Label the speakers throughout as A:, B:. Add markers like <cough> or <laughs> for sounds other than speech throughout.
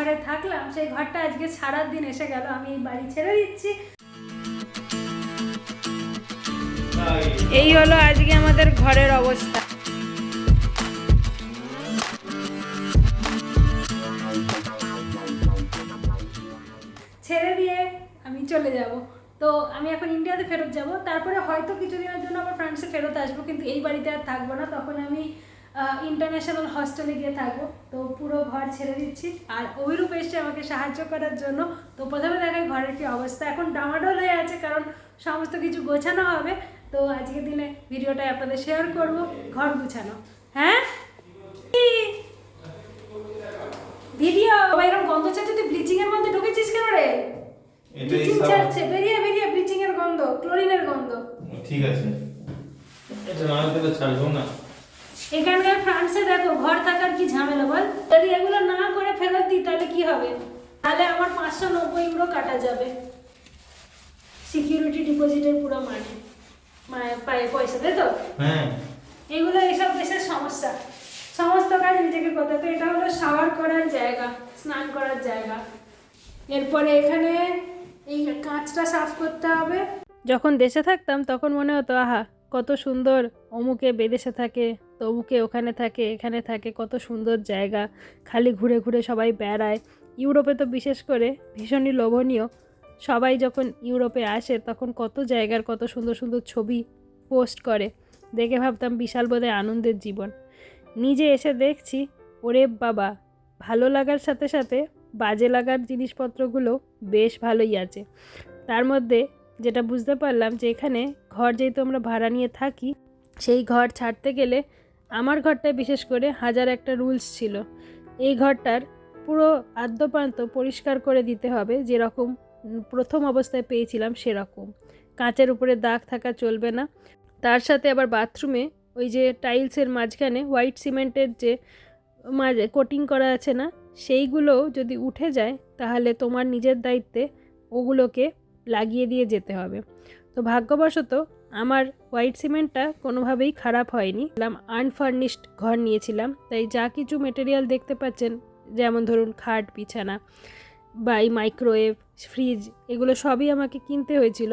A: ঘরে থাকলাম সেই ঘরটা আজকে সারার দিন এসে গেল আমি এই বাড়ি ছেড়ে দিচ্ছি। এই হলো আজকে আমাদের ঘরের অবস্থা। ছেড়ে দিয়ে আমি চলে যাব। তো আমি এখন ইন্ডিয়াতে ফেরত যাব। তারপরে হয়তো কিছুদিনের জন্য আবার ফ্রান্সে ফেরত আসব কিন্তু এই বাড়িতে আর থাকব না। তখন আমি ইন্টারন্যাশনাল হস্টেলে গিয়ে থাকব। তো পুরো ঘর ছেড়ে দিচ্ছি। আর অভিরূপ এসছে আমাকে সাহায্য করার জন্য। তো প্রথমে দেখাই ঘরের কি অবস্থা। এখন ডামাডোল হয়ে আছে কারণ সমস্ত কিছু গোছানো হবে। তো আজকের দিনে ভিডিওটা আপনাদের শেয়ার করব ঘর গুছানো। হ্যাঁ? ভিডিও এরকম গন্ধ ছাড়ছে। তুই ব্লিচিং এর মধ্যে ঢুকেছিস কেন রে? ব্লিচিং ছাড়ছে। বেরিয়ে বেরিয়ে ব্লিচিং এর গন্ধ ক্লোরিনের গন্ধ।
B: ঠিক আছে। এটা না ছাড়বো না।
A: এখানকার ফ্রান্সে দেখো ঘর থাকার কি ঝামেলা বল? যদি এগুলো না করে ফেরত দিই তাহলে কি হবে? তাহলে আমার পাঁচশো নব্বই ইউরো কাটা যাবে। সিকিউরিটি ডিপোজিটের পুরো মানে পায়ে পয়সা তাই তো?
B: হ্যাঁ।
A: এগুলো এইসব দেশের সমস্যা। সমস্ত কাজ নিজেকে কথা তো এটা হলো শাওয়ার করার জায়গা স্নান করার জায়গা। এরপরে এখানে এই কাঁচটা সাফ করতে হবে। যখন দেশে থাকতাম তখন মনে হতো আহা কত সুন্দর অমুকে বিদেশে থাকে তমুকে ওখানে থাকে, এখানে থাকে, কত সুন্দর জায়গা। খালি ঘুরে ঘুরে সবাই বেড়ায়। ইউরোপে তো বিশেষ করে ভীষণই লোভনীয়। সবাই যখন ইউরোপে আসে তখন কত জায়গার কত সুন্দর সুন্দর ছবি পোস্ট করে। দেখে ভাবতাম বিশাল বোধহয় আনন্দের জীবন। নিজে এসে দেখছি, ওরে বাবা, ভালো লাগার সাথে সাথে বাজে লাগার জিনিসপত্রগুলো বেশ ভালোই আছে। তার মধ্যে যেটা বুঝতে পারলাম যে এখানে ঘর যেহেতু আমরা ভাড়া নিয়ে থাকি, সেই ঘর ছাড়তে গেলে আমার ঘরটায় বিশেষ করে হাজার একটা রুলস ছিল। এই ঘরটার পুরো আদ্যপ্রান্ত পরিষ্কার করে দিতে হবে, যেরকম প্রথম অবস্থায় পেয়েছিলাম সেরকম। কাঁচের উপরে দাগ থাকা চলবে না। তার সাথে আবার বাথরুমে ওই যে টাইলসের মাঝখানে হোয়াইট সিমেন্টের যে মাঝে কোটিং করা আছে না সেইগুলো যদি উঠে যায়, তাহলে তোমার নিজের দায়িত্বে ওগুলোকে লাগিয়ে দিয়ে যেতে হবে। তো ভাগ্যবশত আমার হোয়াইট সিমেন্টটা কোনোভাবেই খারাপ হয়নি। আনফার্নিশড ঘর নিয়েছিলাম, তাই যা কিছু মেটেরিয়াল দেখতে পাচ্ছেন, যেমন ধরুন খাট, বিছানা বা এই মাইক্রোওয়েভ ফ্রিজ এগুলো সবই আমাকে কিনতে হয়েছিল।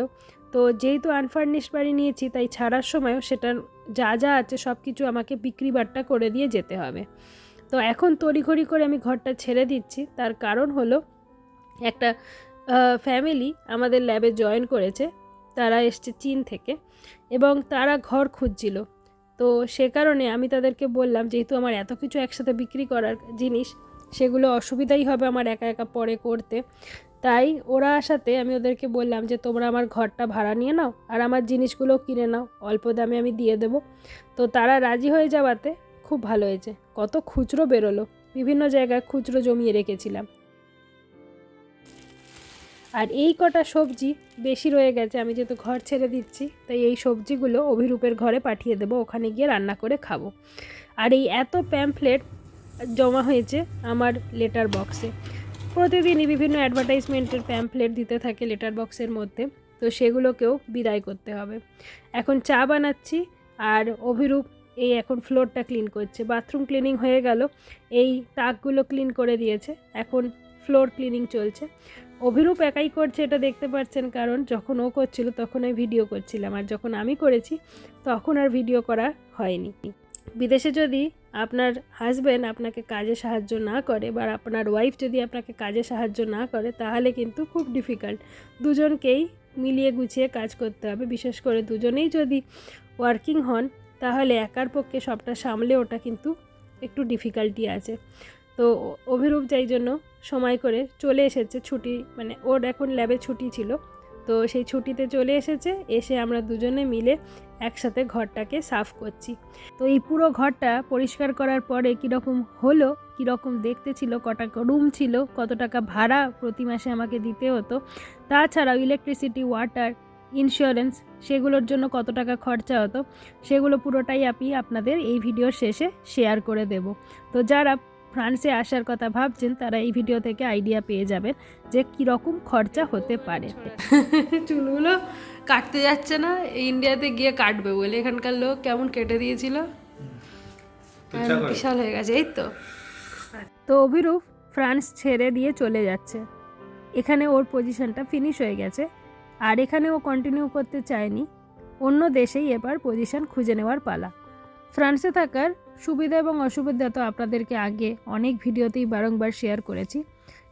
A: তো যেহেতু আনফার্নিশড বাড়ি নিয়েছি, তাই ছাড়ার সময়ও সেটার যা যা আছে সব কিছু আমাকে বিক্রি বাট্টা করে দিয়ে যেতে হবে। তো এখন তড়িঘড়ি করে আমি ঘরটা ছেড়ে দিচ্ছি। তার কারণ হলো একটা ফ্যামিলি আমাদের ল্যাবে জয়েন করেছে। তারা এসছে চীন থেকে এবং তারা ঘর খুঁজছিল। তো সে কারণে আমি তাদেরকে বললাম, যেহেতু আমার এত কিছু একসাথে বিক্রি করার জিনিস, সেগুলো অসুবিধাই হবে আমার একা একা পরে করতে। তাই ওরা আসাতে আমি ওদেরকে বললাম যে, তোমরা আমার ঘরটা ভাড়া নিয়ে নাও আর আমার জিনিসগুলো কিনে নাও। অল্প দামে আমি দিয়ে দেবো। তো তারা রাজি হয়ে যাওয়াতে খুব ভালো হয়েছে। কত খুচরো বেরোলো। বিভিন্ন জায়গায় খুচরো জমিয়ে রেখেছিলাম। আর এই কটা সবজি বেশি রয়ে গেছে, আমি যেহেতু ঘর ছেড়ে দিচ্ছি, তাই এই সবজিগুলো অভিরূপের ঘরে পাঠিয়ে দেবো, ওখানে গিয়ে রান্না করে খাব। আর এই এত প্যাম্পলেট জমা হয়েছে আমার লেটার বক্সে প্রতিদিনই বিভিন্ন অ্যাডভার্টাইজমেন্টের প্যাম্পলেট দিতে থাকে লেটার বক্সের মধ্যে, তো সেগুলোকেও বিদায় করতে হবে। এখন চা বানাচ্ছি, আর অভিরূপ এই এখন ফ্লোরটা ক্লিন করছে। বাথরুম ক্লিনিং হয়ে গেল, এই তাকগুলো ক্লিন করে দিয়েছে, এখন ফ্লোর ক্লিনিং চলছে। অভিরূপ একাই করছে এটা দেখতে পাচ্ছেন, কারণ যখন ও করছিল তখন আমি ভিডিও করছিলাম। আর যখন আমি করেছি, তখন আর ভিডিও করা হয়নি। বিদেশে যদি আপনার হাজব্যান্ড আপনাকে কাজে সাহায্য না করে বা আপনার ওয়াইফ যদি আপনাকে কাজে সাহায্য না করে, তাহলে কিন্তু খুব ডিফিকাল্ট দুজনকেই মিলিয়ে গুছিয়ে কাজ করতে হবে। বিশেষ করে দুজনেই যদি ওয়ার্কিং হন, তাহলে একার পক্ষে সবটা সামলে ওটা কিন্তু একটু ডিফিকাল্টি আছে। তো অভিরূপ যাই জন্য সময় করে চলে এসেছে ছুটি মানে ওর এখন ল্যাবে ছুটি ছিল। তো সেই ছুটিতে চলে এসেছে, এসে আমরা দুজনে মিলে একসাথে ঘরটাকে সাফ করছি। তো এই পুরো ঘরটা পরিষ্কার করার পরে কীরকম হলো, কীরকম দেখতে ছিল, কটা রুম ছিল, কত টাকা ভাড়া প্রতি মাসে আমাকে দিতে হতো, তাছাড়াও ইলেকট্রিসিটি ওয়াটার ইন্স্যুরেন্স সেগুলোর জন্য কত টাকা খরচা হতো, সেগুলো পুরোটাই আমি আপনাদের এই ভিডিওর শেষে শেয়ার করে দেব। তো যারা ফ্রান্সে আসার কথা ভাবছেন তারা এই ভিডিও থেকে আইডিয়া পেয়ে যাবেন যে কীরকম খরচা হতে পারে। চুলগুলো কাটতে যাচ্ছে না ইন্ডিয়াতে গিয়ে কাটবে বলে। এখানকার লোক কেমন কেটে দিয়েছিল?
B: তো
A: বিশাল হয়ে গেছে এই তো। তো অভিরূপ ফ্রান্স ছেড়ে দিয়ে চলে যাচ্ছে। এখানে ওর পজিশনটা ফিনিশ হয়ে গেছে। আর এখানে ও কন্টিনিউ করতে চায়নি। অন্য দেশেই এবার পজিশন খুঁজে নেওয়ার পালা। ফ্রান্সে থাকার সুবিধা এবং অসুবিধা তো আপনাদেরকে আগে অনেক ভিডিওতেই বারংবার শেয়ার করেছি।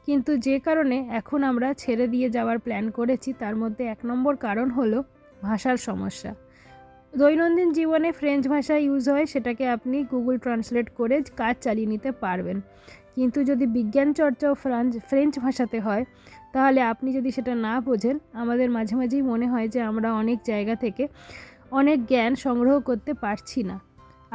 A: কিন্তু যে কারণে এখন আমরা ছেড়ে দিয়ে যাওয়ার প্ল্যান করেছি, তার মধ্যে এক নম্বর কারণ হলো ভাষার সমস্যা। দৈনন্দিন জীবনে ফ্রেঞ্চ ভাষা ইউজ হয়, সেটাকে আপনি গুগল ট্রান্সলেট করে কাজ চালিয়ে নিতে পারবেন। কিন্তু যদি বিজ্ঞান চর্চাও ফ্রান্স ফ্রেঞ্চ ভাষাতে হয়, তাহলে আপনি যদি সেটা না বোঝেন, আমাদের মাঝে মাঝেই মনে হয় যে আমরা অনেক জায়গা থেকে অনেক জ্ঞান সংগ্রহ করতে পারছি না।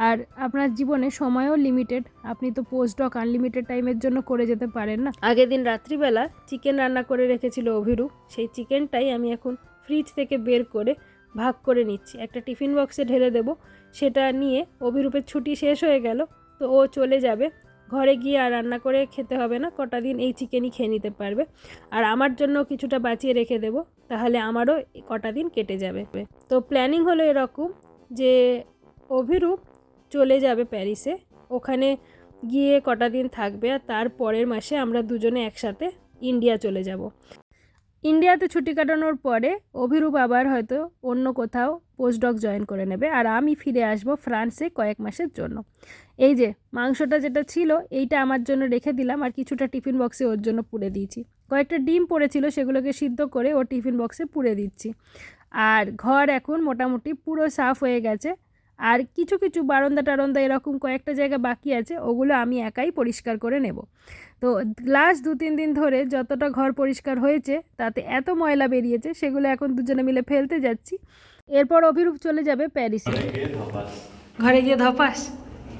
A: আর আপনার জীবনে সময়ও লিমিটেড আপনি তো পোস্ট ডক আনলিমিটেড টাইমের জন্য করে যেতে পারেন না। আগের দিন রাত্রিবেলা চিকেন রান্না করে রেখেছিল অভিরূপ। সেই চিকেনটাই আমি এখন ফ্রিজ থেকে বের করে ভাগ করে নিচ্ছি। একটা টিফিন বক্সে ঢেলে দেব। সেটা নিয়ে অভিরূপের ছুটি শেষ হয়ে গেল। তো ও চলে যাবে। ঘরে গিয়ে আর রান্না করে খেতে হবে না। কটা দিন এই চিকেনই খেয়ে নিতে পারবে। আর আমার জন্য কিছুটা বাঁচিয়ে রেখে দেব। তাহলে আমারও কটা দিন কেটে যাবে। তো প্ল্যানিং হলো এরকম যে অভিরূপ চলে যাবে প্যারিসে। ওখানে গিয়ে কটা দিন থাকবে আর তার পরের মাসে আমরা দুজনে একসাথে ইন্ডিয়া চলে যাব। ইন্ডিয়াতে ছুটি কাটানোর পরে অভিরূপ আবার হয়তো অন্য কোথাও পোস্টডক জয়েন করে নেবে আর আমি ফিরে আসব ফ্রান্সে কয়েক মাসের জন্য। এই যে, মাংসটা যেটা ছিল এইটা আমার জন্য রেখে দিলাম আর কিছুটা টিফিন বক্সে ওর জন্য পুড়ে দিয়েছি। কয়েকটা ডিম পড়েছিল সেগুলোকে সিদ্ধ করে ও টিফিন বক্সে পুড়ে দিচ্ছি। আর ঘর এখন মোটামুটি পুরো সাফ হয়ে গেছে। আর কিছু কিছু বারান্দা টারন্দা এরকম কয়েকটা জায়গা বাকি আছে ওগুলো আমি একাই পরিষ্কার করে নেব। তো লাস্ট দু তিন দিন ধরে যতটা ঘর পরিষ্কার হয়েছে তাতে এত ময়লা বেরিয়েছে সেগুলো এখন দুজনে মিলে ফেলতে যাচ্ছি। এরপর অভিরূপ চলে যাবে প্যারিসে। ঘরে গিয়ে ধপাস।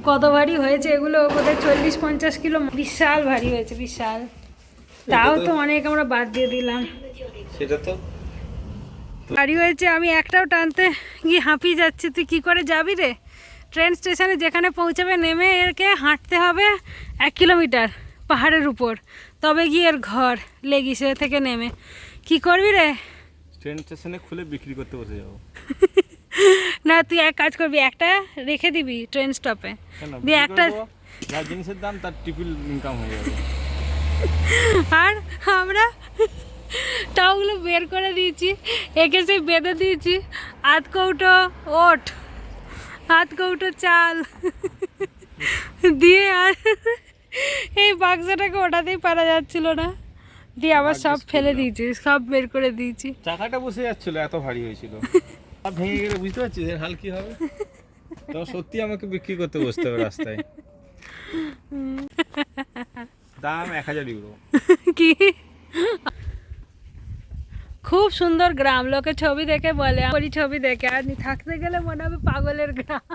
A: কত ভারী হয়েছে এগুলো? বোধহয় চল্লিশ পঞ্চাশ কিলো বিশাল ভারী হয়েছে বিশাল। তাও তো অনেক আমরা বাদ দিয়ে দিলাম।
B: সেটা তো
A: গাড়ি হয়েছে আমি একটাও টানতে গিয়ে হাঁপিয়ে যাচ্ছি। তুই কি করে যাবি রে? ট্রেন স্টেশনে যেখানে পৌঁছাবে নেমে এরকে হাঁটতে হবে এক কিলোমিটার পাহাড়ের উপর। তবে গিয়ে এর ঘর লেগিসে থেকে নেমে। কি করবি রে?
B: ট্রেন স্টেশনে খুলে বিক্রি করতে বসে যাব। <laughs>
A: না তুই এক কাজ করবি একটা রেখে দিবি ট্রেন স্টপে। দিয়ে একটা
B: যা জিনিসের দাম তার ট্রিপল ইনকাম হয়ে যাবে। <laughs>
A: আর আমরা টাওগুলো বের করে দিয়েছি। একে সেই বেঁধে দিয়েছি। আধ কৌটো ওট আধ কৌটো চাল। দিয়ে আর এই বাক্সটাকে ওটাতেই পারা যাচ্ছিল না। দিয়ে আবার সব ফেলে দিয়েছি সব বের করে দিয়েছি।
B: চাকাটা বসে যাচ্ছিল এত ভারী হয়েছিল। ভেঙে গেলে বুঝতে পারছিস এর হাল কি হবে? তো সত্যি আমাকে বিক্রি করতে বসতে হবে রাস্তায়। দাম এক হাজার ইউরো।
A: কি? খুব সুন্দর গ্রাম। লোকে ছবি দেখে বলে ওই ছবি দেখে। আর থাকতে গেলে মনে হবে পাগলের গ্রাম।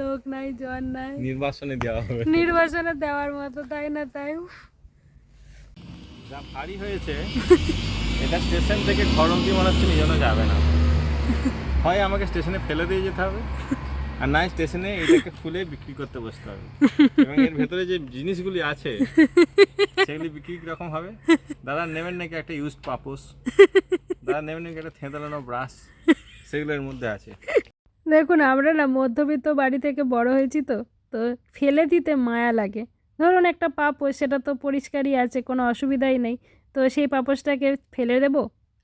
A: লোক নাই জন নাই।
B: নির্বাসনে দেওয়া হবে।
A: নির্বাচনে দেওয়ার মতো তাই না তাই?
B: যা ভারী হয়েছে এটা স্টেশন থেকে ঘর অব্দি মনে হচ্ছে নিয়ে যাবে না। হয় আমাকে স্টেশনে ফেলে দিয়ে যেতে হবে। আর নাই স্টেশনে এটাকে খুলে বিক্রি করতে বসতে হবে। এবং এর ভেতরে যে জিনিসগুলি আছে, সেগুলি বিক্রি কীরকম হবে? দাদা, নেবেন নাকি একটা ইউজ পাপোস দাদা, নেবেন নাকি একটা থেঁতলানো ব্রাশ সেগুলো এর মধ্যে আছে।
A: দেখুন, আমরা না মধ্যবিত্ত বাড়ি থেকে বড় হয়েছি তো তো ফেলে দিতে মায়া লাগে। ধরুন একটা পাপোশ সেটা তো পরিষ্কারই আছে, কোনো অসুবিধাই নেই। তো সেই পাপোশটাকে ফেলে দেব।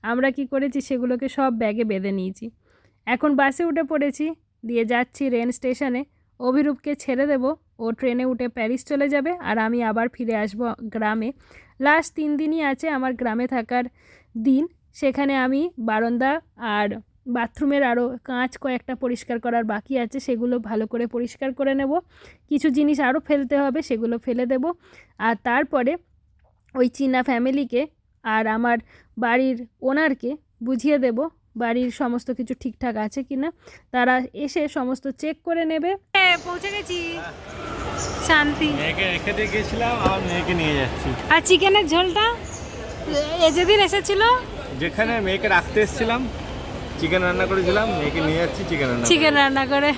A: আমরা কি করেছি, সেগুলোকে সব ব্যাগে বেঁধে নিয়েছি। এখন বাসে উঠে পড়েছি। দিয়ে যাচ্ছি রেন স্টেশনে। অভিরূপকে ছেড়ে দেব। ও ট্রেনে উঠে প্যারিস চলে যাবে আর আমি আবার ফিরে আসব গ্রামে। লাস্ট তিন দিনই আছে আমার গ্রামে থাকার দিন। সেখানে আমি বারান্দা আর বাথরুমের আরও কাঁচ কয়েকটা পরিষ্কার করার বাকি আছে, সেগুলো ভালো করে পরিষ্কার করে নেব। কিছু জিনিস আরও ফেলতে হবে, সেগুলো ফেলে দেব। আর তারপরে ওই চীনা ফ্যামিলিকে আর আমার বাড়ির ওনারকে বুঝিয়ে দেব বাড়ির সমস্ত কিছু ঠিকঠাক আছে কি না তারা এসে সমস্ত চেক করে নেবে। পৌঁছে গেছি। শান্তি।
B: মেয়েকে রেখে দিয়ে গেছিলাম আমার মেয়েকে নিয়ে যাচ্ছি।
A: আর চিকেনের ঝোলটা? এ যেদিন এসেছিল?
B: যেখানে মেয়েকে রাখতে এসেছিলাম চিকেন রান্না করেছিলাম মেয়েকে নিয়ে যাচ্ছি চিকেন রান্না
A: চিকেন রান্না করে।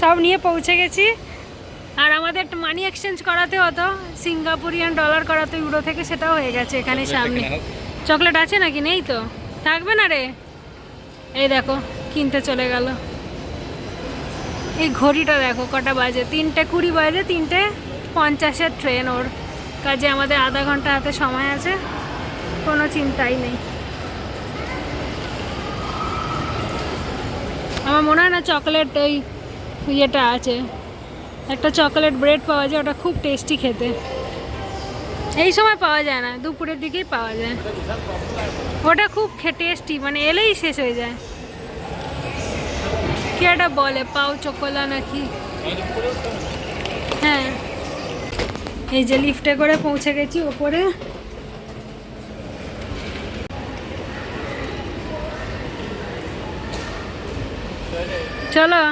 A: সব নিয়ে পৌঁছে গেছি। আর আমাদের একটা মানি এক্সচেঞ্জ করাতে হতো সিঙ্গাপুরিয়ান ডলার করাতে ইউরো থেকে সেটাও হয়ে গেছে এখানে সামনে। চকলেট আছে নাকি? নেই তো? থাকবে না রে? এই দেখো, কিনতে চলে গেল। এই ঘড়িটা দেখো, কটা বাজে? তিনটে কুড়ি বাজে, তিনটে পঞ্চাশের ট্রেন ওর। কাজে আমাদের আধা ঘণ্টা হাতে সময় আছে, কোনো চিন্তাই নেই। আমার মনে হয় না চকলেট ওই ইয়েটা আছে। একটা চকলেট ব্রেড পাওয়া যায়, ওটা খুব টেস্টি খেতে। এই সময় পাওয়া যায় না, দুপুরের দিকেই পাওয়া যায়। ওটা খুব টেস্টি মানে এলেই শেষ হয়ে যায়। কি একটা বলে, পাও চকোলা নাকি? হ্যাঁ। এই যে লিফটে করে পৌঁছে গেছি ওপরে। চলো।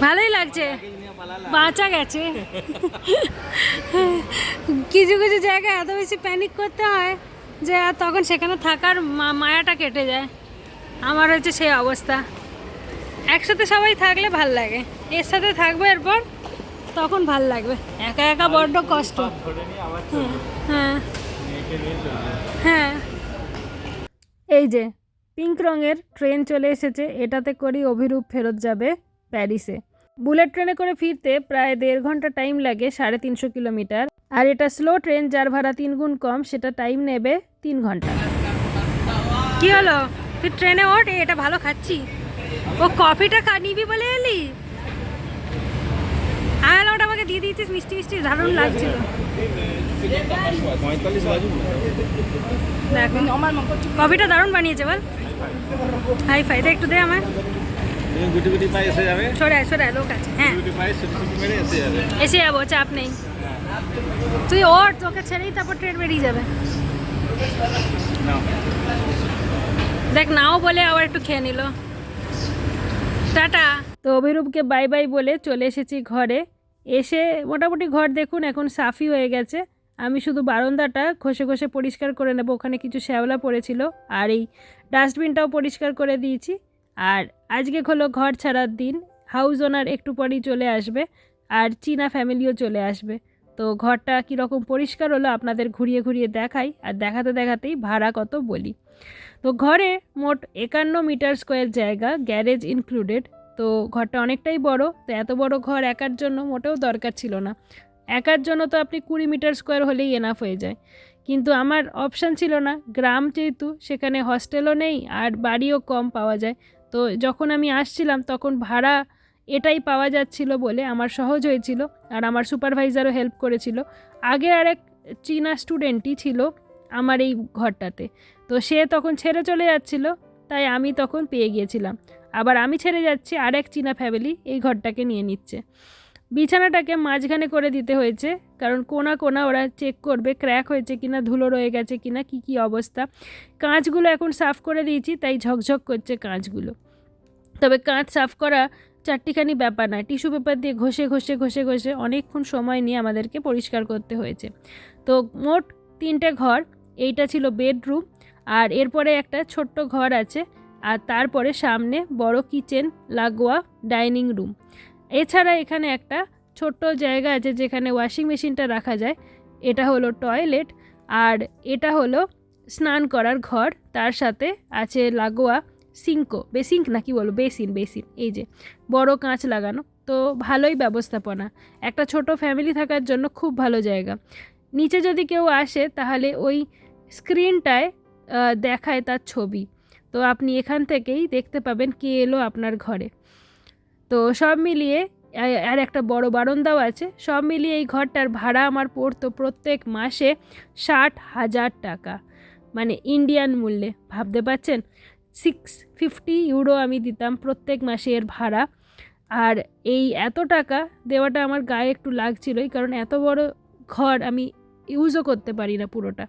A: ভালোই লাগছে। বাঁচা গেছে। কিছু কিছু জায়গায় এত বেশি প্যানিক করতে হয় যে আর তখন সেখানে থাকার মায়াটা কেটে যায়। আমার হচ্ছে সেই অবস্থা। একসাথে সবাই থাকলে ভালো লাগে। এর সাথে থাকবে এরপর তখন ভালো লাগবে। একা একা বড্ড কষ্ট। হ্যাঁ
B: চলবে
A: হ্যাঁ। এই যে পিঙ্ক রঙের ট্রেন চলে এসেছে। এটাতে করেই অভিরূপ ফেরত যাবে প্যারিসে। বুলেট ট্রেনে করে ফিরতে প্রায় দেড় ঘণ্টা টাইম লাগে সাড়ে তিনশো কিলোমিটার। আর এটা স্লো ট্রেন, যার ভাড়া তিন গুণ কম, সেটা টাইম নেবে তিন ঘণ্টা। কি হলো? তুই ট্রেনে ওঠ এটা ভালো খাচ্ছি। ও কফিটা কা নিবি বলে এলি? আর ওটা আমাকে দিয়ে দিয়েছিস, মিষ্টি মিষ্টি, দারুণ লাগছিল। কফিটা দারুণ বানিয়েছে বল। হাই ফাই একটু দে আমার
B: গুটি গুটি পায়ে এসে যাবে।
A: সরে সরে লোক আছে হ্যাঁ।
B: গুটি পায়ে ছুটি ছুটি মেরে এসে যাবে।
A: এসে যাব চাপ নেই। তুই ওর তোকে ছেড়েই তারপর ট্রেন বেরিয়ে যাবে। দেখ নাও বলে আবার একটু খেয়ে নিল। টাটা। তো অভিরূপকে বাই বাই বলে চলে এসেছি ঘরে। এসে মোটামুটি ঘর দেখুন এখন সাফি হয়ে গেছে। আমি শুধু বারান্দাটা ঘষে ঘষে পরিষ্কার করে নেব। ওখানে কিছু শ্যাওলা পড়েছিল আর এই ডাস্টবিনটাও পরিষ্কার করে দিয়েছি। আর আজকে হলো ঘর ছাড়ার দিন। হাউস ওনার একটু পরেই চলে আসবে আর চীনা ফ্যামিলিও চলে আসবে। তো ঘরটা কীরকম পরিষ্কার হলো আপনাদের ঘুরিয়ে ঘুরিয়ে দেখাই আর দেখাতে দেখাতেই ভাড়া কত বলি। তো ঘরে মোট একান্ন মিটার স্কোয়ার জায়গা গ্যারেজ ইনক্লুডেড তো ঘরটা অনেকটাই বড়, তো এত বড় ঘর একার জন্য মোটেও দরকার ছিল না। একার জন্য তো আপনি কুড়ি মিটার স্কোয়ার হলেই এনাফ হয়ে যায়। কিন্তু আমার অপশান ছিল না, গ্রাম যেহেতু, সেখানে হস্টেলও নেই আর বাড়িও কম পাওয়া যায়। তো যখন আমি আসছিলাম তখন ভাড়া এটাই পাওয়া যাচ্ছিল বলে আমার সহজ হয়েছিল আর আমার সুপারভাইজারও হেল্প করেছিল। আগে আরেক চীনা স্টুডেন্টই ছিল আমার এই ঘরটাতে। তো সে তখন ছেড়ে চলে যাচ্ছিল, তাই আমি তখন পেয়ে গিয়েছিলাম। আবার আমি ছেড়ে যাচ্ছি, আরেক চীনা ফ্যামিলি এই ঘরটাকে নিয়ে নিচ্ছে। বিছানাটাকে মাঝখানে করে দিতে হয়েছে, কারণ কোনা কোনা ওরা চেক করবে ক্র্যাক হয়েছে কিনা, ধুলো রয়ে গেছে কিনা, কি কি অবস্থা। কাঁচগুলো এখন সাফ করে দিয়েছি, তাই ঝকঝক করছে কাঁচগুলো। তবে কাঁচ সাফ করা চারটিখানি ব্যাপার নয়, টিস্যু পেপার দিয়ে ঘষে ঘষে ঘষে ঘষে অনেকক্ষণ সময় নিয়ে আমাদেরকে পরিষ্কার করতে হয়েছে। তো মোট তিনটে ঘর, এইটা ছিল বেডরুম, আর এরপরে একটা ছোট্ট ঘর আছে, আর তারপরে সামনে বড় কিচেন, লাগোয়া, ডাইনিং রুম। এছাড়া এখানে একটা ছোট্ট জায়গা আছে যেখানে ওয়াশিং মেশিনটা রাখা যায়। এটা হলো টয়লেট আর এটা হলো স্নান করার ঘর। তার সাথে আছে লাগোয়া সিঙ্কো বেসিঙ্ক না কি বলব? বেসিন বেসিন, এই যে বড় কাঁচ লাগানো। তো ভালোই ব্যবস্থাপনা। একটা ছোট ফ্যামিলি থাকার জন্য খুব ভালো জায়গা। নিচে যদি কেউ আসে তাহলে ওই স্ক্রিনটায় দেখায় তার ছবি। তো আপনি এখান থেকেই দেখতে পাবেন কে এলো আপনার ঘরে। তো সব মিলিয়ে আর একটা বড় বারান্দাও আছে, সব মিলিয়ে এই ঘরটার ভাড়া আমার পড়তো প্রত্যেক মাসে ষাট হাজার টাকা। মানে ইন্ডিয়ান মূল্যে, ভাবতে পারছেন? সিক্স ফিফটি ইউরো আমি দিতাম প্রত্যেক মাসে এর ভাড়া। আর এই এত টাকা দেওয়াটা আমার গায়ে একটু লাগছিলই, কারণ এত বড় ঘর আমি ইউজও করতে পারি না পুরোটা।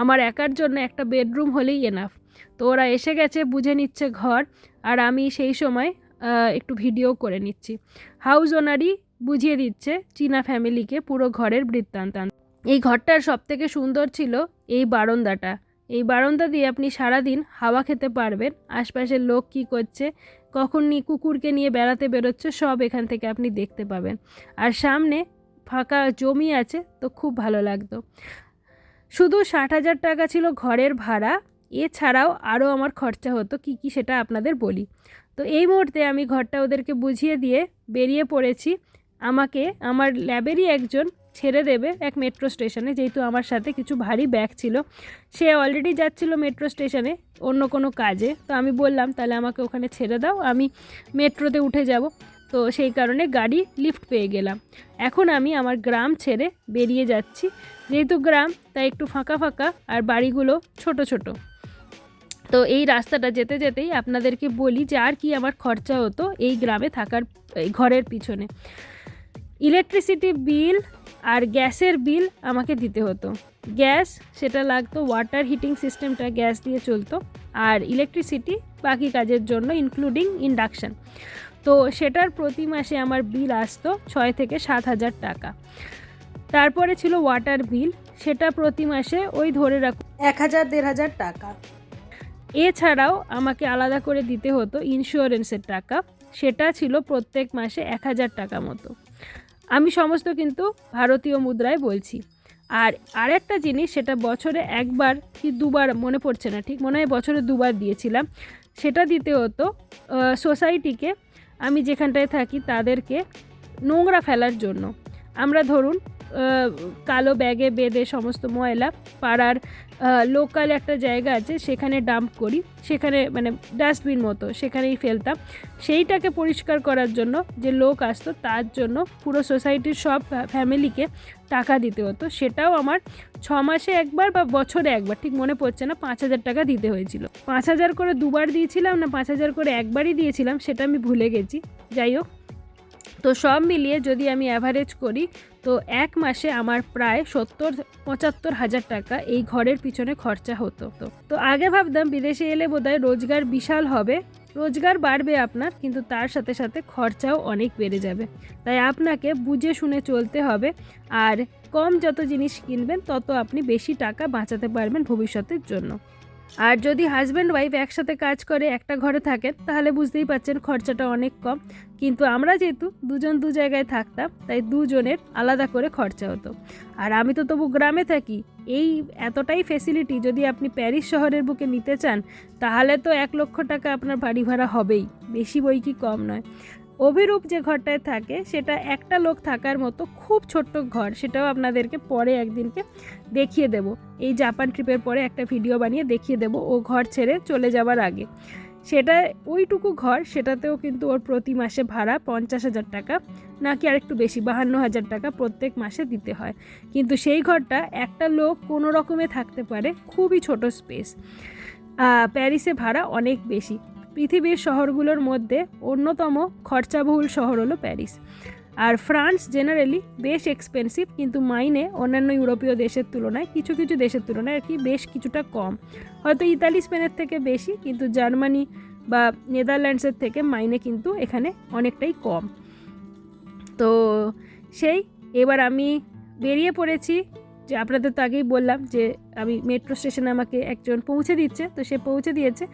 A: আমার একার জন্য একটা বেডরুম হলেই এনাফ তো ওরা এসে গেছে, বুঝে নিচ্ছে ঘর। আর আমি সেই সময় একটু ভিডিও করে নিচ্ছি। হাউস ওনারই বুঝিয়ে দিচ্ছে চীনা ফ্যামিলিকে পুরো ঘরের বৃত্তান্ত। এই ঘরটার সবথেকে সুন্দর ছিল এই বারান্দাটা। এই বারান্দা দিয়ে আপনি সারাদিন হাওয়া খেতে পারবেন, আশপাশের লোক কি করছে, কখন নি কুকুরকে নিয়ে বেড়াতে বেরোচ্ছে, সব এখান থেকে আপনি দেখতে পাবেন। আর সামনে ফাঁকা জমি আছে, তো খুব ভালো লাগতো। শুধু ষাট হাজার টাকা ছিল ঘরের ভাড়া এছাড়াও আরও আমার খরচা হতো, কি কি সেটা আপনাদের বলি। তো এই মুহূর্তে আমি ঘরটা ওদেরকে বুঝিয়ে দিয়ে বেরিয়ে পড়েছি। আমাকে, আমার ল্যাবেরই একজন ছেড়ে দেবে এক মেট্রো স্টেশনে, যেহেতু আমার সাথে কিছু ভারী ব্যাগ ছিল। সে অলরেডি যাচ্ছিল মেট্রো স্টেশনে অন্য কোনো কাজে। তো আমি বললাম, তাহলে আমাকে ওখানে ছেড়ে দাও, আমি মেট্রোতে উঠে যাব। তো সেই কারণে গাড়ি লিফট পেয়ে গেলাম। এখন আমি আমার গ্রাম ছেড়ে বেরিয়ে যাচ্ছি। যেহেতু গ্রাম, তাই একটু ফাঁকা ফাঁকা আর বাড়িগুলো ছোট ছোট। তো এই রাস্তাটা যেতে যেতেই আপনাদেরকে বলি যে আর কি আমার খরচা হতো এই গ্রামে থাকার ঘরের পিছনে। ইলেকট্রিসিটি বিল আর গ্যাসের বিল আমাকে দিতে হতো। গ্যাস, সেটা লাগতো ওয়াটার হিটিং সিস্টেমটা গ্যাস দিয়ে চলতো আর ইলেকট্রিসিটি বাকি কাজের জন্য ইনক্লুডিং ইন্ডাকশান তো সেটার প্রতি মাসে আমার বিল আসতো ছয় থেকে সাত হাজার টাকা। তারপরে ছিল ওয়াটার বিল সেটা প্রতি মাসে ওই ধরে রাখুন এক হাজার, দেড় হাজার টাকা। এছাড়াও আমাকে আলাদা করে দিতে হতো ইন্স্যুরেন্সের টাকা। সেটা ছিল প্রত্যেক মাসে এক হাজার টাকা মতো। আমি সমস্ত কিন্তু ভারতীয় মুদ্রায় বলছি। আর আরেকটা জিনিস, সেটা বছরে একবার কি দুবার, মনে পড়ছে না ঠিক, মনে হয় বছরে দুবার দিয়েছিলাম। সেটা দিতে হতো সোসাইটিকে আমি যেখানটায় থাকি তাদেরকে নোংরা ফেলার জন্য। আমরা ধরুন কালো ব্যাগে বেঁধে সমস্ত ময়লা পাড়ার লোকাল একটা জায়গা আছে, সেখানে ডাম্প করি। সেখানে মানে ডাস্টবিন মতো, সেখানেই ফেলতাম। সেইটাকে পরিষ্কার করার জন্য যে লোক আসতো, তার জন্য পুরো সোসাইটির সব ফ্যামিলিকে টাকা দিতে হতো। সেটাও আমার ছ মাসে একবার বা বছরে একবার, ঠিক মনে পড়ছে না, পাঁচ হাজার টাকা দিতে হয়েছিল। পাঁচ হাজার করে দুবার দিয়েছিলাম না, পাঁচ হাজার করে একবারই দিয়েছিলাম, সেটা আমি ভুলে গেছি। যাই হোক। তো সব মিলিয়ে যদি আমি অ্যাভারেজ করি, তো এক মাসে আমার প্রায় সত্তর, পঁচাত্তর হাজার টাকা এই ঘরের পিছনে খরচা হতো। তো তো আগে ভাবতাম বিদেশে এলে বোধহয় রোজগার বিশাল হবে। রোজগার বাড়বে আপনার, কিন্তু তার সাথে সাথে খরচাও অনেক বেড়ে যাবে। তাই আপনাকে বুঝে শুনে চলতে হবে, আর কম যত জিনিস কিনবেন, তত আপনি বেশি টাকা বাঁচাতে পারবেন ভবিষ্যতের জন্য। আর যদি হাজব্যান্ড ওয়াইফ একসাথে কাজ করে, একটা ঘরে থাকেন তাহলে বুঝতেই পাচ্ছেন খরচাটা অনেক কম। কিন্তু আমরা যেহেতু দুজন দু জায়গায় থাকতাম, তাই দুজনের আলাদা করে খরচা হতো। আর আমি তো তবু গ্রামে থাকি, এই এতটাই ফেসিলিটি যদি আপনি প্যারিস শহরের বুকে নিতে চান, তাহলে তো এক লক্ষ টাকা আপনার বাড়ি ভাড়া হবেই। বেশি বই কি কম নয়। অভিরূপ যে ঘরটায় থাকে, সেটা একটা লোক থাকার মতো খুব ছোট্ট ঘর। সেটাও আপনাদেরকে পরে একদিনকে দেখিয়ে দেব। এই জাপান ট্রিপের পরে একটা ভিডিও বানিয়ে দেখিয়ে দেব ও ঘর ছেড়ে চলে যাবার আগে। সেটা, ওইটুকু ঘর, সেটাতেও কিন্তু ওর প্রতি মাসে ভাড়া পঞ্চাশ হাজার টাকা, নাকি আর একটু বেশি, বাহান্ন হাজার টাকা প্রত্যেক মাসে দিতে হয়। কিন্তু সেই ঘরটা একটা লোক কোনো রকমে থাকতে পারে, খুবই ছোট স্পেস। প্যারিসে ভাড়া অনেক বেশি। পৃথিবীর শহরগুলোর মধ্যে অন্যতম খরচাবহুল শহর হলো প্যারিস। আর ফ্রান্স জেনারেলি বেশ এক্সপেন্সিভ কিন্তু মাইনে অন্যান্য ইউরোপীয় দেশের তুলনায়, কিছু কিছু দেশের তুলনায় আর কি বেশ কিছুটা কম। হয়তো ইতালি, স্পেনের থেকে বেশি, কিন্তু জার্মানি বা নেদারল্যান্ডসের থেকে মাইনে কিন্তু এখানে অনেকটাই কম। তো সেই, এবার আমি বেরিয়ে পড়েছি যে আপনাদের তো আগেই বললাম যে আমি মেট্রো স্টেশনে আমাকে একজন পৌঁছে দিচ্ছে, তো সে পৌঁছে দিয়েছে।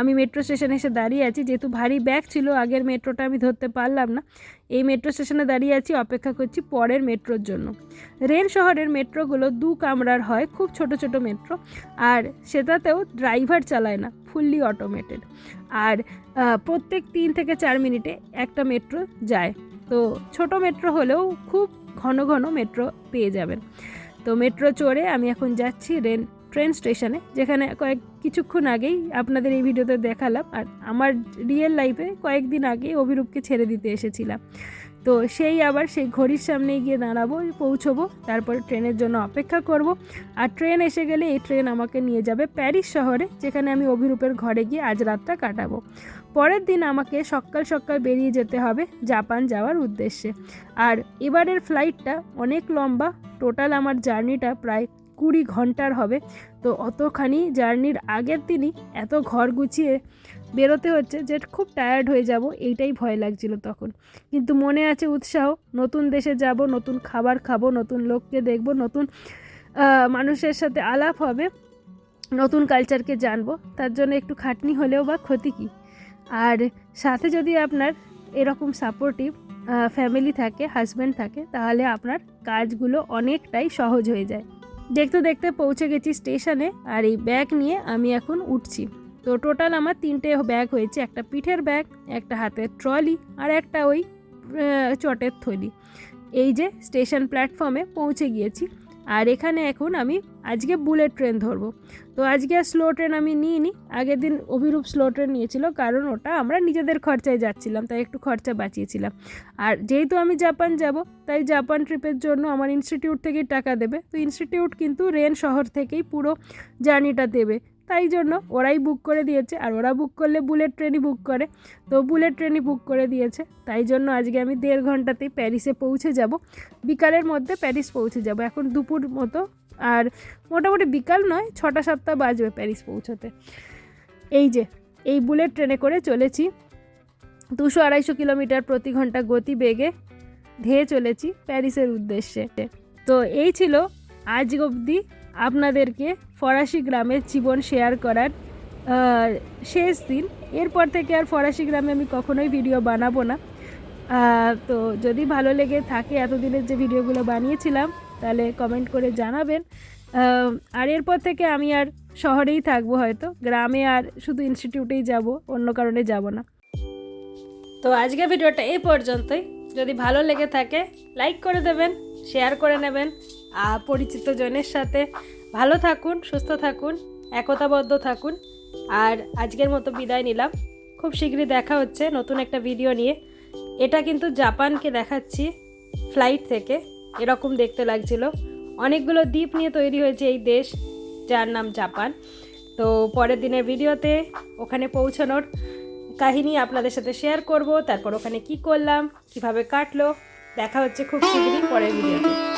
A: আমি মেট্রো স্টেশনে এসে দাঁড়িয়ে আছি, যেহেতু ভারী ব্যাগ ছিল, আগের মেট্রোটা আমি ধরতে পারলাম না। এই মেট্রো স্টেশনে দাঁড়িয়ে আছি, অপেক্ষা করছি পরের মেট্রোর জন্য। রেল শহরের মেট্রোগুলো দু কামরার হয়, খুব ছোট ছোট মেট্রো আর সেটাতেও ড্রাইভার চালায় না ফুললি অটোমেটেড আর প্রত্যেক তিন থেকে চার মিনিটে একটা মেট্রো যায়। তো ছোট মেট্রো হলেও খুব ঘন ঘন মেট্রো পেয়ে যাবেন। তো মেট্রো চড়ে আমি এখন যাচ্ছি রেল ট্রেন স্টেশনে যেখানে কয়েক, কিছুক্ষণ আগেই আপনাদের এই ভিডিওতে দেখালাম আর আমার রিয়েল লাইফে কয়েকদিন আগে অভিরূপকে ছেড়ে দিতে এসেছিলাম। তো সেই আবার সেই ঘড়ির সামনে গিয়ে দাঁড়াবো, পৌঁছবো, তারপরে ট্রেনের জন্য অপেক্ষা করব। আর ট্রেন এসে গেলে এই ট্রেন আমাকে নিয়ে যাবে প্যারিস শহরে, যেখানে আমি অভিরূপের ঘরে গিয়ে আজ রাতটা কাটাবো। পরের দিন আমাকে সকাল সকাল বেরিয়ে যেতে হবে জাপান যাওয়ার উদ্দেশ্যে। আর এবারের ফ্লাইটটা অনেক লম্বা টোটাল আমার জার্নিটা প্রায় কুড়ি ঘণ্টার হবে। তো অতখানি জার্নির আগের দিনই এত ঘর গুছিয়ে বেরোতে হচ্ছে যে খুব টায়ার্ড হয়ে যাব, এইটাই ভয় লাগছিল তখন। কিন্তু মনে আছে উৎসাহ, নতুন দেশে যাব, নতুন খাবার খাব, নতুন লোককে দেখব, নতুন মানুষের সাথে আলাপ হবে, নতুন কালচারকে জানব, তার জন্য একটু খাটনি হলেও বা ক্ষতি কী? আর সাথে যদি আপনার এরকম সাপোর্টিভ ফ্যামিলি থাকে হাজব্যান্ড থাকে, তাহলে আপনার কাজগুলো অনেকটাই সহজ হয়ে যায়। দেখতে দেখতে পৌঁছে গেছি স্টেশনে আর এই ব্যাগ নিয়ে আমি এখন উঠছি। তো টোটাল আমার তিনটে ব্যাগ হয়েছে, একটা পিঠের ব্যাগ একটা হাতের ট্রলি আর একটা ওই চটের থলি। এই যে স্টেশন প্ল্যাটফর্মে পৌঁছে গিয়েছি। আর এখানে এখন আমি আজকে বুলেট ট্রেন ধরবো। তো আজকে আর স্লো ট্রেন আমি নিইনি, আগের দিন অভিরূপ স্লো ট্রেন নিয়েছিল কারণ ওটা আমরা নিজেদের খরচায় যাচ্ছিলাম, তাই একটু খরচা বাঁচিয়েছিলাম। আর যেহেতু আমি জাপান যাব, তাই জাপান ট্রিপের জন্য আমার ইনস্টিটিউট থেকেই টাকা দেবে। তো ইনস্টিটিউট কিন্তু রেন শহর থেকেই পুরো জার্নিটা দেবে। তাই জন্য ওরাই বুক করে দিয়েছে। আর ওরা বুক করলে বুলেট ট্রেনই বুক করে। তো বুলেট ট্রেনই বুক করে দিয়েছে। তাই জন্য আজকে আমি দেড় ঘন্টাতেই প্যারিসে পৌঁছে যাব। বিকালের মধ্যে প্যারিস পৌঁছে যাব। এখন দুপুর মতো। আর মোটামুটি বিকাল নয়, ছটা সাতটা বাজবে প্যারিস পৌঁছতে। এই যে, এই বুলেট ট্রেনে করে চলেছি। দুশো আড়াইশো কিলোমিটার প্রতি ঘণ্টা গতি বেগে ধেয়ে চলেছি প্যারিসের উদ্দেশ্যে। তো এই ছিল আজ অবধি। আপনাদেরকে ফরাসি গ্রামের জীবন শেয়ার করার শেষ দিন। এরপর থেকে আর ফরাসি গ্রামে আমি কখনোই ভিডিও বানাবো না। তো যদি ভালো লেগে থাকে এতদিনের যে ভিডিওগুলো বানিয়েছিলাম, তাহলে কমেন্ট করে জানাবেন। আর এরপর থেকে আমি আর শহরেই থাকব হয়তো। গ্রামে আর শুধু ইনস্টিটিউটেই যাব, অন্য কারণে যাব না। তো আজকের ভিডিওটা এই পর্যন্তই। যদি ভালো লেগে থাকে লাইক করে দেবেন শেয়ার করে নেবেন। পরিচিত জনের সাথে ভালো থাকুন, সুস্থ থাকুন, একতাবদ্ধ থাকুন। আর আজকের মতো বিদায় নিলাম। খুব শীঘ্রই দেখা হচ্ছে নতুন একটা ভিডিও নিয়ে। এটা কিন্তু জাপানকে দেখাচ্ছি ফ্লাইট থেকে। এরকম দেখতে লাগছিল। অনেকগুলো দ্বীপ নিয়ে তৈরি হয়েছে এই দেশ, যার নাম জাপান। তো পরের দিনের ভিডিওতে ওখানে পৌঁছানোর কাহিনী আপনাদের সাথে শেয়ার করব। তারপর ওখানে কি করলাম, কীভাবে কাটলো, দেখা হচ্ছে খুব শীঘ্রই পরের ভিডিওতে